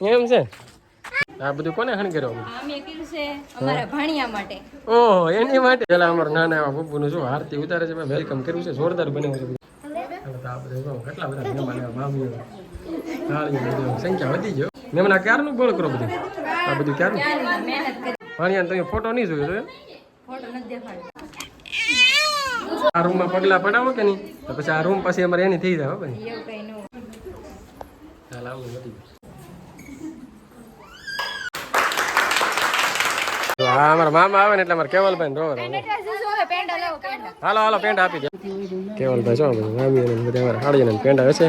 એમ છે? આ બધું કોને હણગેરો અમે કીધું છે અમારા ભાણિયા માટે. ઓહો એની માટે? પેલા અમારા નાના એવા બબ્બુનું શું આરતી ઉતારે છે વેલકમ કર્યું છે જોરદાર બન્યું છે કેટલા બધા મહેમાન સંખ્યા વધી ગયો મહેમાન ક્યારનું બોલ કરો બધું? આ બધું ક્યારનું? તમે ફોટો નહીં જોયો આ રૂમમાં પગલા પડાવો કે નહીં? તો પછી આ રૂમ પછી અમારે એની થઈ જાય ભાઈ એવું કઈ ન ચાલ આવું વધી ગયું. તો આ અમારા મામા આવે ને એટલે અમારે કેવલભાઈ રોવર હાલો હાલો પેન્ટ આપી દે. કેવલભાઈ શું બધું મામી અને બધા અમારા હાડીને પેન્ટ આવે છે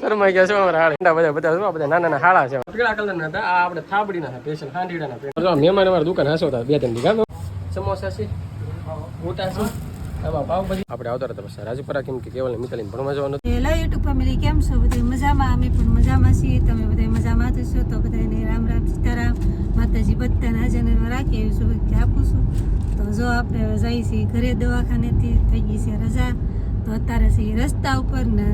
શરમાઈ ગયા છે અમારા હાડી પેંડા બધા બધા શું બધા નાના નાના હાડા છે. પીળા કલરના હતા? આ આપણે થાબડીના હતા સ્પેશિયલ હાંડીડાના પેન્ટ મહેમાન અમારા દુકાન હસોતા બે ત્રણ દીધા સમોસા છે ગોટા છે આવા કેમ છો? બધા મજામાં? અમે પણ મજામાં છીએ. તમે બધા મજામાં છો તો બધાને રામ રામ, સીતારામ. માતાજી બધાને હાજર રાખી એવી શુભેચ્છા આપું છું. તો જો આપણે જઈએ છીએ ઘરે દવાખાનેથી. થઈ ગઈ છે રજા. તો અત્યારે છીએ રસ્તા ઉપર ને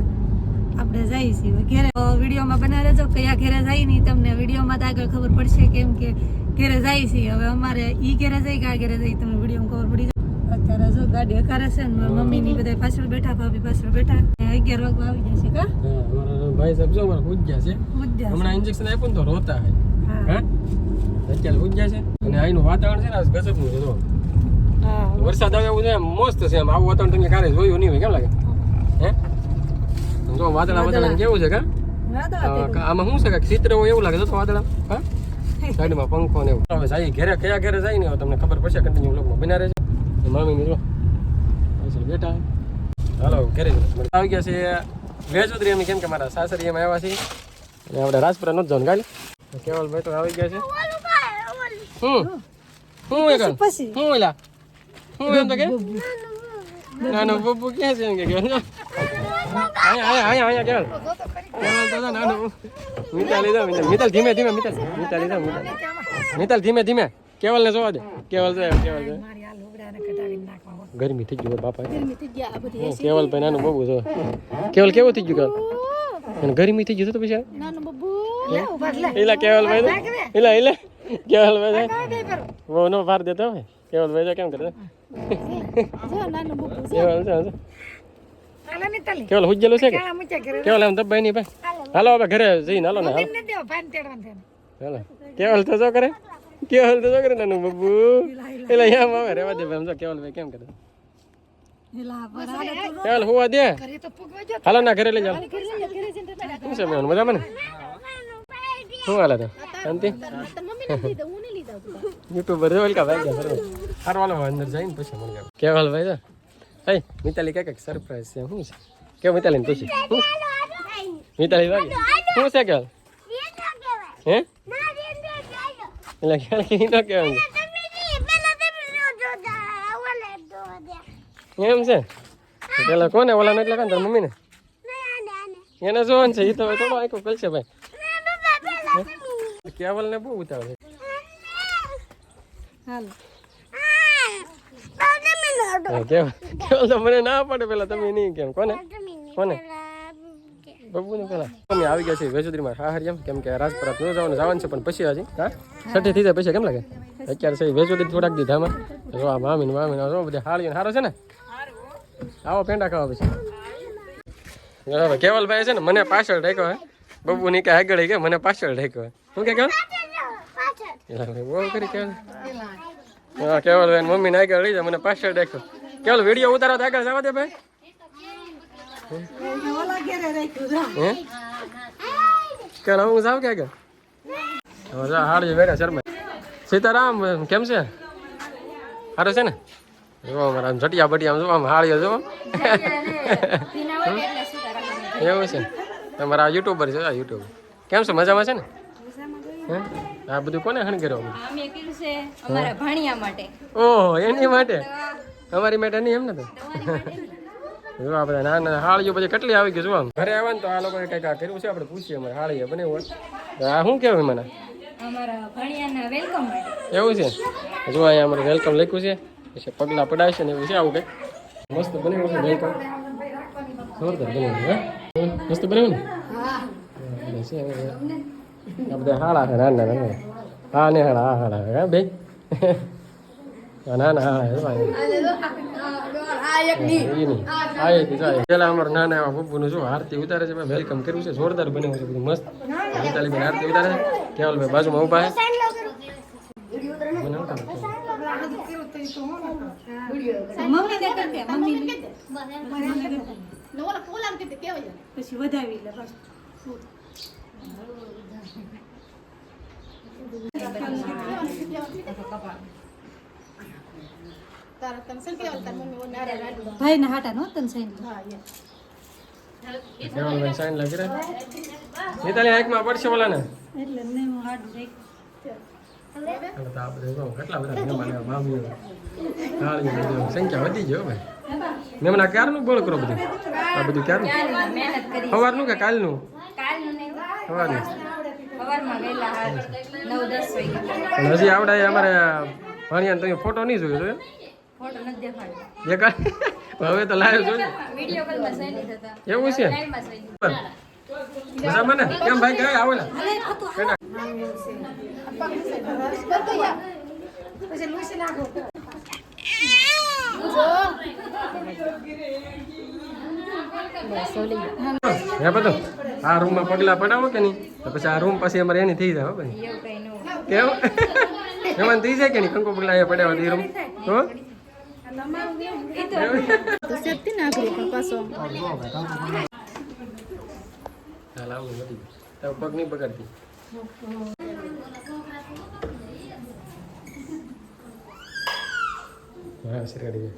આપણે જઈએ છીએ ઘેરે. વિડીયોમાં બના રહેજો કયા ઘેરે જાય નહીં તમને વિડીયોમાં તો આગળ ખબર પડશે કેમ કે ઘેરે જાય છીએ. હવે અમારે ઈ ઘેરે જાય કયા ઘેરે જાય તમને વિડીયોમાં ખબર પડી જાય. અત્યારે જો ગાડી અકારે છે ને મારા મમ્મી ની બધા પાછળ બેઠા ભાભી પાછળ બેઠા. અગિયાર વાગવા આવી જશે કા? અમારા ભાઈ સાહેબ જો અમારા ઉજ્યા છે. હમણાં ઇન્જેક્શન આપ્યું તો રોતા હે. હા. અત્યારે ઉજ્યા છે. અને અહીંનું વાતાવરણ છે ને આ ગજબનું છે જો. વરસાદ આવે એવું છે મસ્ત છે આમ આવું વાતાવરણ તમને ક્યારે જોયું નહીં હોય કેમ લાગે? હે? જો વાદળા વાદળા. કેવું છે કા? આમાં શું છે કે ચિત્ર હોય એવું લાગે તો વાદળા? હા? સાઈડમાં પંખો ને એવું. હવે જાય ઘરે કયા ઘરે જાય ને તમને ખબર પડશે કન્ટિન્યુ લોકમાં બના રહેશે મામી જો. બેઠા હાલો ઘરે આવી ગયા છે વેજોદરી અમે કેમ કે મારા સાસરી એમાં આવ્યા છીએ અને આપણે રાજપુરા નથી જવાનું ગાડી કેવલભાઈ તો આવી ગયા છે. હું? હું એ હું એલા હું એમ તો કે? નાનો બબ્બુ ક્યાં છે એમ કે? કેવલ? મિતાલ ધીમે ધીમે મિતાલ. મિતાલ મિતાલ. મિતાલ ધીમે ધીમે. કેવલ ને જોવા દે. કેવલ છે કેવલ છે નાખવા ગરમી થઈ ગયું બાપા. ગરમી થઈ ગયા આ બધી કેવલ ભાઈ નાનું બબુ છો. કેવલ કેવું થઈ ગયું કાલ? ગરમી થઈ ગયું તો પછી નાનું બબ્બુ લે ઊભા લે. એલા કેવલ ભાઈ એલા એલા કેવલ ભાઈ વો નો ભાર દેતો હોય. કેવલ ભાઈ કેમ કરે? જો નાનું કેવલ તલે કેવલ હુજેલું છે કે? કેવલ એમ દબાઈ નહીં ભાઈ. હાલો હવે ઘરે જઈને હાલો ને હાલો. કેવલ તો શું કરે. કેવલ તો શું કરે નાનું બબુ એલા અહીંયા આવે રેવા દે ભાઈ સમજો કેવલ ભાઈ કેમ કરે? તો કેવલ હોવા દે. તો જો હાલો ના ઘરે લઈ જાઓ. શું છે મેં મજામાં ને? શું હાલે તો? શાંતિ યુટ્યુબર છે ઓલકા ભાઈ ગયા હાલો અંદર જઈને પછી મળી જાવ કેવલ ભાઈ તો હે મિતાલી કે કંઈક સરપ્રાઈઝ છે શું છે? કેવું મિતાલી પૂછી? શું? મિતાલી વાગે શું છે કેવલ? હે? એટલે કેવલ કે ન કેવાનું એમ છે પેલા કોને ઓલા ને એટલે કાન તાર મમ્મીને એને જોવાનું છે એ તો થોડો આખો કરશે ભાઈ કેવલ ને બહુ ઉતાવળ કેવલ તો મને ના પડે પેલા તમે નહીં કેમ કોને કોને બબુ ને પેલા. અમે આવી ગયા છીએ વેજોદરીમાં. હાહરિયમ કેમ કે રાજપરા ન જવાનું જવાનું છે પણ પછી હજી. હા? છઠ્ઠી થઈ જાય પછી કેમ લાગે? અત્યારે છે વેજોદરી થોડાક દીધા આમાં જો આ મામી ને ને જો બધા હાળીને હારો છે ને? આવો પેંડા ખાવા પછી. હવે કેવલભાઈ છે ને મને પાછળ રાખ્યો હે. બબુ ની કે આગળ કે મને પાછળ રાખ્યો હે. શું કે ભાઈ બહુ કરી કેવલ હા કેવલભાઈ ને મમ્મી ને આગળ લઈ જાય મને પાછળ રાખ્યો. કેવલ વીડિયો ઉતારો તો આગળ જવા દે ભાઈ. જા હે જાવ કે જા હાડી બેઠા શર્મા સીતારામ કેમ છે સારું છે ને જો અમારા આમ જટિયા બટિયા જો આમ હાળીઓ જો એવું છે તમારા યુટ્યુબર છે આ યુટ્યુબ કેમ છે મજામાં છે ને હે આ બધું કોને હણગેરો અમે કીધું છે અમારા ભાણિયા માટે? ઓહો એની માટે? અમારી માટે નહીં એમ ને તો? જો આ બધા નાના નાના હાળીઓ પછી કેટલી આવી ગઈ જોવા? આમ ઘરે આવે ને તો આ લોકોએ કંઈક આ કર્યું છે આપણે પૂછીએ અમારે હાળીએ બને હોય. આ શું કહેવાય મને? અમારા ભાણિયાના વેલકમ માટે. એવું છે? જો અહીંયા અમારે વેલકમ લખ્યું છે પછી પગલા પડાય છે ને એવું છે આવું કંઈક. મસ્ત બન્યું છે વેલકમ. જોરદાર બન્યું હે? મસ્ત બન્યું ને? છે આ બધા હાળા છે નાના નાના. હા ને હાળા હા હાળા હા ભાઈ? જાય પેલા અમારા નાના એવા બબ્બુનું શું આરતી ઉતારે છે વેલકમ કર્યું છે જોરદાર બન્યું છે મસ્ત મિતાલી બેન ઉતારે છે કેવલ ભાઈ બાજુમાં ઊભા છે મને ઉતારો. મમ્મી ને પછી વધાવી ભાઈ ના હાટા નો તન સાઈન કેવલ ભાઈ સાઈન લાગી રહ્યા મિતાલી આંખમાં પડશે ઓલા ને એટલે ને હું કેટલા બધા મહેમાન સંખ્યા વધી ગયો ભાઈ મહેમાન ક્યારનું બોલ કરો બધું આ બધું ક્યારનું સવારનું કે કાલનું સવારનું હજી આવડાય અમારે ભણ્યા તમે ફોટો નહીં જોયો જોયો ફોટો નથી દેખાડ્યો એ કાંઈ હવે તો લાઈવ જોયું. વીડિયો કોલમાં સહી થતા એવું છે? લાઈવમાં સહી મજામાં ને કેમ ભાઈ ગયા આવેલા હે બધું. આ રૂમમાં પગલા પડાવો કે નહીં? તો પછી આ રૂમ પછી અમારે એની થઈ જાય હો ભાઈ. એવું કઈ ન હોય. કેમ? એમાં થઈ જાય કે નહીં? કંકુ પગલા અહીંયા પડ્યા હોય તો એ રૂમ. તો ચાલ આવું નથી તારો પગ નહીં બગાડતી હા સરકારી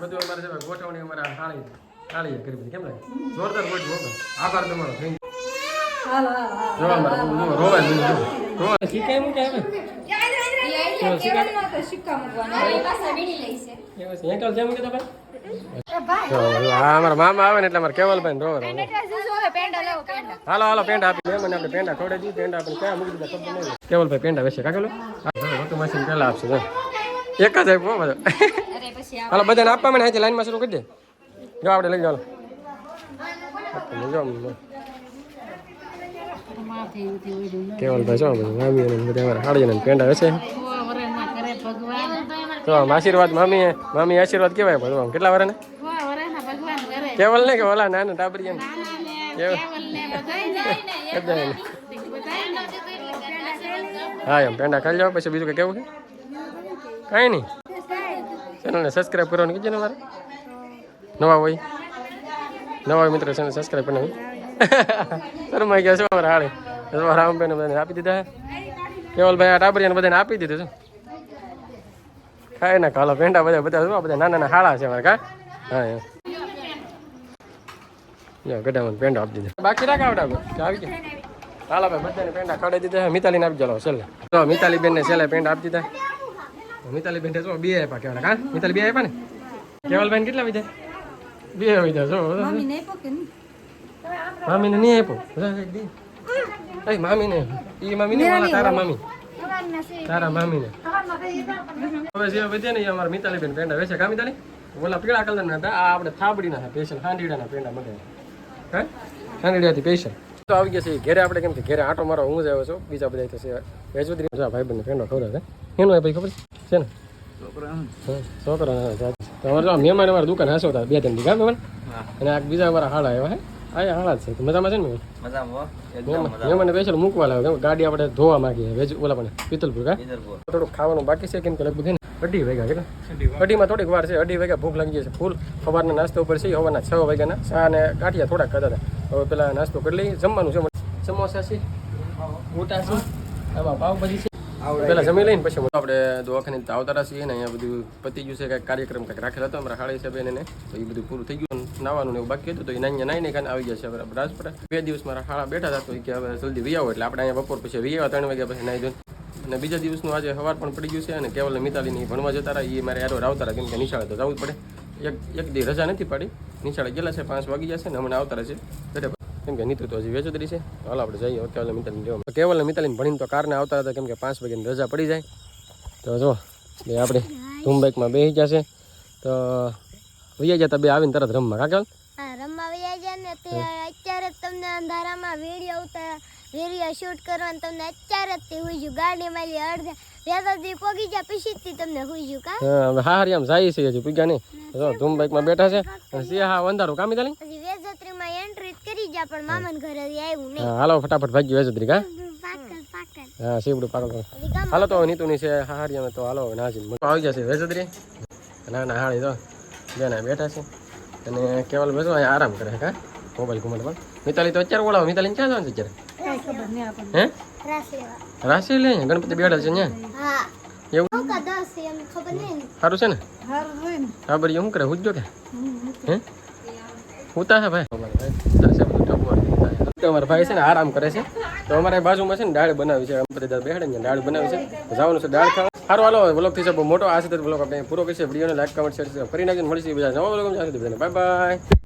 બધું અમારે ગોઠવણી અમારે થાળી થાળી કરી કેમ લાગે જોરદાર ગોઠવો આભાર તમારો થેન્ક અમારે મામા આવે ને એટલે અમારે કેવલભાઈ રોવા રોવા. હવે પેંડા લેવો પેંડા હાલો હાલો પેંડા આપી મને આપણે પેંડા ખવડે દીધી પેંડા આપણે ક્યાં મૂકી દીધા ખબર નહીં. કેવલભાઈ પેંડા વેચે કાકેલો મશીન પહેલા આપશે એક જ આપ્યો બધો. હાલો બધાને આપવા મને આજે લાઈનમાં શરૂ કરી દે. જો આપણે લઈ જાઓ જો કેવલભાઈ છો બધું મામી અને બધા અમારા હાડીને પેંડા હશે તો આમ આશીર્વાદ મામી મામી આશીર્વાદ કેવાય ભગવાન આમ કેટલા વરાને? કેવલ ને કે ઓલા નાના ટાબરી કેવલ હા એમ પેંડા ખાઈ જાઓ પછી બીજું કઈ કેવું છે? કાંઈ નહીં. ચેનલને સબસ્ક્રાઈબ કરવાનું કીધું ને મારે? નવા હોય? નવા હોય મિત્રો ચેનલ સબસ્ક્રાઈબ કરવાનું શરમાઈ ગયા છે અમારા હાડે મારા રામભાઈને બધાને આપી દીધા કેવલભાઈ આ ટાબરિયાને બધાને આપી દીધું છે. ખાય ને કાલો પેંડા બધા બધા શું બધા નાના નાના હાળા છે મારે કા? હા ગઢામાં પેંડા આપી દીધા. બાકી રાખ આવડા આવી ગયા ભાઈ, બધાને પેંડા ખવડાવી દીધા મિતાલીને આપી ચાલો છેલ્લે. તો મિતાલી છેલ્લે પેંડા આપી દીધા. મિતાલી બેન બે આપ્યા કેવડા કા? મિતાલી બે આપ્યા ને? કેવલભાઈ કેટલા વિધા? બે વિધા, જો. મામીને નહીં આપ્યો? દી. એ મામીને. મામીને ઓલા તારા મામી. તારા મામીને. હવે જે વધ્યા ને એ અમારા મિતાલી બેન પેંડા વેચે. કા મિતાલી? ઓલા પીળા કલરના હતા. આ આપણે થાબડીના હતા સ્પેશિયલ હાંડીડાના પેંડા મગાવ્યા. હે? હાંડીડાથી સ્પેશિયલ તો આવી ગયા છે ઘેરે. આપણે કેમ કે ઘેરે આટો મારો હું જ આવ્યો છું. બીજા બધા છે. વેચુદરી ભાઈ બંને પેંડો ખવડાવે એનું એ ભાઈ ખબર છે? છે ને? છોકરા હા, જાત. તો અમારે જો આ મહેમાન અમારી દુકાન હાસો હતા બે ત્રણ દી. મહેમાન અને બીજા અમારા હાડા આવ્યા હે? આ હાલા જ છે. મજામાં છે ને? મજામાં એકદમ. મહેમાનને સ્પેશિયલ મૂકવા લાવ્યો કે ગાડી આપણે ધોવા માંગીએ. વેજ ઓલા પણ પિત્તલપુર કા. થોડું ખાવાનું બાકી છે કેમ કે લગભગ ને અઢી વાગ્યા કેટલા? અઢીમાં થોડીક વાર છે. અઢી વાગ્યા ભૂખ લાગી છે ફૂલ. સવારના નાસ્તો ઉપર છે હવાના છ વાગ્યાના. ચા અને ગાંઠિયા થોડાક ખાતા હતા. હવે પેલા નાસ્તો કરી લઈએ. જમવાનું છે. સમોસા છે ગોટા છે આમાં પાવભાજી છે. પેલા જમી લઈને પછી આપણે દવાખાને આવતા છીએ ને અહીંયા બધું પતી ગયું છે કંઈક કાર્યક્રમ કંઈક રાખેલો હતો અમારા હાળી સાહેબ એને તો એ બધું પૂરું થઈ ગયું નાવાનું ને એવું બાકી હતું. તો એ નાઈ નાઈને કાને આવી ગયા છે બરાબર રાજપરા. બે દિવસ મારા હાળા બેઠા હતા તો એ કે હવે જલ્દી વી આવો એટલે આપણે અહીંયા બપોર પછી વી આવ્યા ત્રણ વાગ્યા પછી નાઈ ધોઈને. અને બીજા દિવસનું આજે સવાર પણ પડી ગયું છે અને કેવલ મિતાલીની ભણવા જતા રહ્યા. એ મારે યારો આવતા રહ્યા કેમ કે નિશાળે તો જવું જ પડે. એક એક દી રજા નથી પાડી. નિશાળે ગયેલા છે પાંચ વાગી જશે ને હમણાં આવતા રહેશે ઘરે કેમ કે નીતુ તો હજી વેચોદરી છે. હાલ આપણે જઈએ. કેવલ મિતાલીને લેવા. કેવલ મિતાલીને ભણીને તો કારને આવતા હતા કેમ કે પાંચ વાગ્યાની રજા પડી જાય. તો જો બે આપણે ધૂમ બાઇકમાં બેસી જશે તો વૈયા જતા બે આવીને તરત રમવા. કાકલ રમવા વયા જાય ને તે અત્યારે તમને અંધારામાં વીડિયો ઉતાર વીડિયો શૂટ કરવાનું તમને અત્યારે જ તે હુઈ ગયું ગાડી અડધે વેદાથી પોગી જાય પછી તમને હુઈ ગયું કા? હા હારી આમ જાય છે હજી પૂગ્યા નહીં. જો ધૂમ બેઠા છે. અને સિંહ હા અંધારું કામી તાલી? વેજત્રીમાં એન્ટ્રી કરી પણ મામાને ઘરે આવ્યું નહીં હા હાલો ફટાફટ ભાગી વેજત્રી કા પાકલ પાકલ હા સીવડું પાકલ. હજી હાલો તો નીતુની છે હા હારી અમે તો હાલો નાજી આવી ગયા છે વેજત્રી ના ના હાળી તો બેન બેઠા છે. અને કેવલ બેસો અહીંયા આરામ કરે છે કા? મોબાઈલ ઘુમાડ પણ મિતાલી તો અત્યારે ઓળાવો મિતાલી ક્યાં જવાનું છે અત્યારે? હે? રાસ લેવા. રાશિ લે ગણપતિ બેઠા છે ને હા. એવું? હું કા દસ છે એમ ખબર નહીં સારું છે ને? ને. હા બરી શું કરે? હુજજો કે? હે ઉતા છે ભાઈ અમારે ભાઈ ઉતા છે બધું ટપુઆ. તો અમારા ભાઈ છે ને આરામ કરે છે. તો અમારે બાજુમાં છે ને દાળ બનાવી છે. અમે બેહડે ને દાળ બનાવી છે. જવાનું છે દાળ ખાવા. સારું, હાલો બ્લોગ થઈ મોટો આ બ્લોગ આપણે પૂરો કરીશું. વિડીયોને લાઈક કમેન્ટ શેર કરી નાખીને મળીશું બીજા નવા બ્લોગ બાય બાય